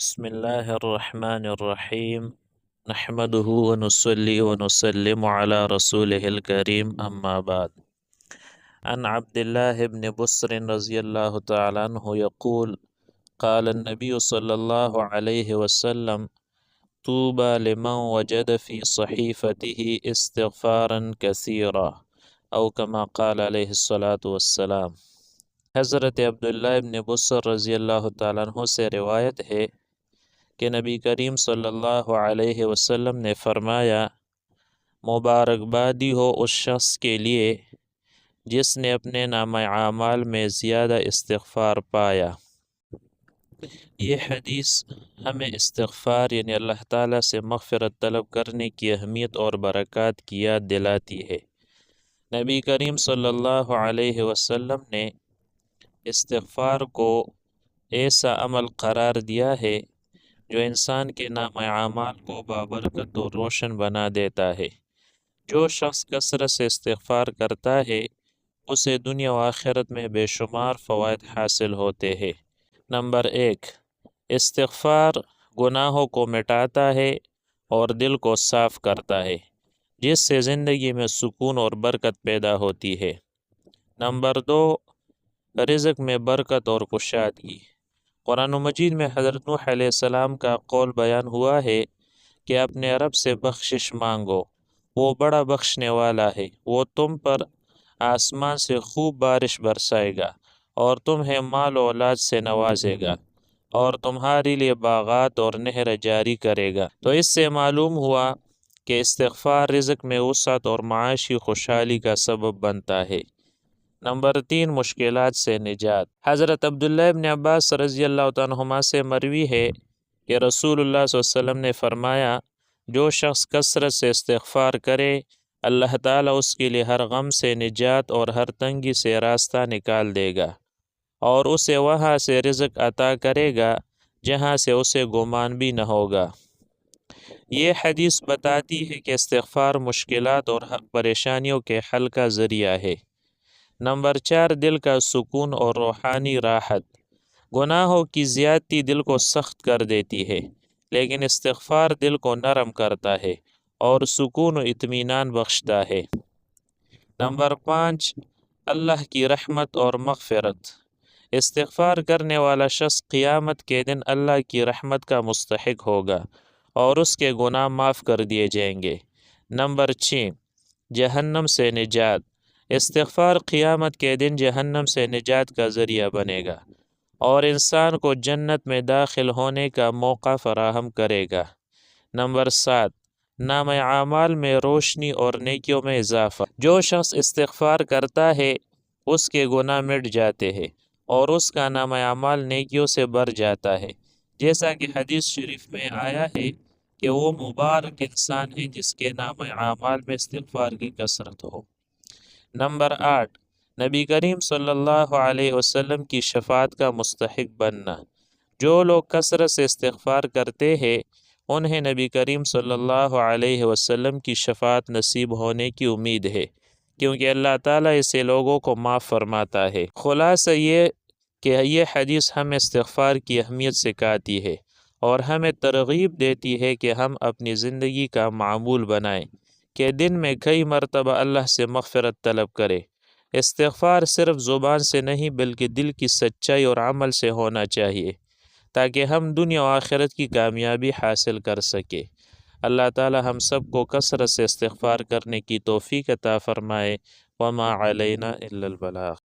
بسم الله الرحمن الرحيم. نحمده ونصلي ونسلم على رسوله الكريم أما بعد. عن عبد الله بن بصر رضي الله تعالى عنه يقول قال النبي صلى الله عليه وسلم طوبى لمن وجد في صحيفته استغفارا كثيرا أو كما قال عليه الصلاة والسلام. حضرت عبداللہ ابن بصر رضی اللہ تعالیٰ عنہ سے روایت ہے کہ نبی کریم صلی اللہ علیہ وسلم نے فرمایا، مبارکبادی ہو اس شخص کے لیے جس نے اپنے نام اعمال میں زیادہ استغفار پایا۔ یہ حدیث ہمیں استغفار یعنی اللہ تعالیٰ سے مغفرت طلب کرنے کی اہمیت اور برکات کی یاد دلاتی ہے۔ نبی کریم صلی اللہ علیہ وسلم نے استغفار کو ایسا عمل قرار دیا ہے جو انسان کے نام اعمال کو بابرکت و روشن بنا دیتا ہے۔ جو شخص کثرت سے استغفار کرتا ہے، اسے دنیا و آخرت میں بے شمار فوائد حاصل ہوتے ہیں۔ نمبر ایک، استغفار گناہوں کو مٹاتا ہے اور دل کو صاف کرتا ہے، جس سے زندگی میں سکون اور برکت پیدا ہوتی ہے۔ نمبر دو، رزق میں برکت اور کشادگی قرآن و مجید میں حضرت نوح علیہ السلام کا قول بیان ہوا ہے کہ اپنے رب سے بخشش مانگو، وہ بڑا بخشنے والا ہے، وہ تم پر آسمان سے خوب بارش برسائے گا اور تمہیں مال و اولاد سے نوازے گا اور تمہارے لیے باغات اور نہر جاری کرے گا۔ تو اس سے معلوم ہوا کہ استغفار رزق میں وسعت اور معاشی خوشحالی کا سبب بنتا ہے۔ نمبر تین، مشکلات سے نجات۔ حضرت عبداللہ ابن عباس رضی اللہ عنہما سے مروی ہے کہ رسول اللہ صلی اللہ علیہ وسلم نے فرمایا، جو شخص کثرت سے استغفار کرے، اللہ تعالیٰ اس کے لیے ہر غم سے نجات اور ہر تنگی سے راستہ نکال دے گا اور اسے وہاں سے رزق عطا کرے گا، جہاں سے اسے گمان بھی نہ ہوگا۔ یہ حدیث بتاتی ہے کہ استغفار مشکلات اور پریشانیوں کے حل کا ذریعہ ہے۔ نمبر چار دل کا سکون اور روحانی راحت۔ گناہوں کی زیادتی دل کو سخت کر دیتی ہے، لیکن استغفار دل کو نرم کرتا ہے اور سکون و اطمینان بخشتا ہے۔ نمبر پانچ، اللہ کی رحمت اور مغفرت۔ استغفار کرنے والا شخص قیامت کے دن اللہ کی رحمت کا مستحق ہوگا اور اس کے گناہ معاف کر دیے جائیں گے۔ نمبر چھ، جہنم سے نجات۔ استغفار قیامت کے دن جہنم سے نجات کا ذریعہ بنے گا اور انسان کو جنت میں داخل ہونے کا موقع فراہم کرے گا۔ نمبر سات، نام اعمال میں روشنی اور نیکیوں میں اضافہ۔ جو شخص استغفار کرتا ہے، اس کے گناہ مٹ جاتے ہیں اور اس کا نام اعمال نیکیوں سے بر جاتا ہے۔ جیسا کہ حدیث شریف میں آیا ہے کہ وہ مبارک انسان ہے جس کے نام اعمال میں استغفار کی کثرت ہو۔ نمبر آٹھ، نبی کریم صلی اللہ علیہ وسلم کی شفاعت کا مستحق بننا۔ جو لوگ کثرت سے استغفار کرتے ہیں، انہیں نبی کریم صلی اللہ علیہ وسلم کی شفاعت نصیب ہونے کی امید ہے، کیونکہ اللہ تعالیٰ اسے لوگوں کو معاف فرماتا ہے۔ خلاصہ یہ کہ یہ حدیث ہمیں استغفار کی اہمیت سکھاتی ہے اور ہمیں ترغیب دیتی ہے کہ ہم اپنی زندگی کا معمول بنائیں۔ کہ دن میں کئی مرتبہ اللہ سے مغفرت طلب کرے۔ استغفار صرف زبان سے نہیں بلکہ دل کی سچائی اور عمل سے ہونا چاہیے تاکہ ہم دنیا و آخرت کی کامیابی حاصل کر سکے۔ اللہ تعالی ہم سب کو کثرت سے استغفار کرنے کی توفیق عطا فرمائے۔ وما علینا الا البلاغ۔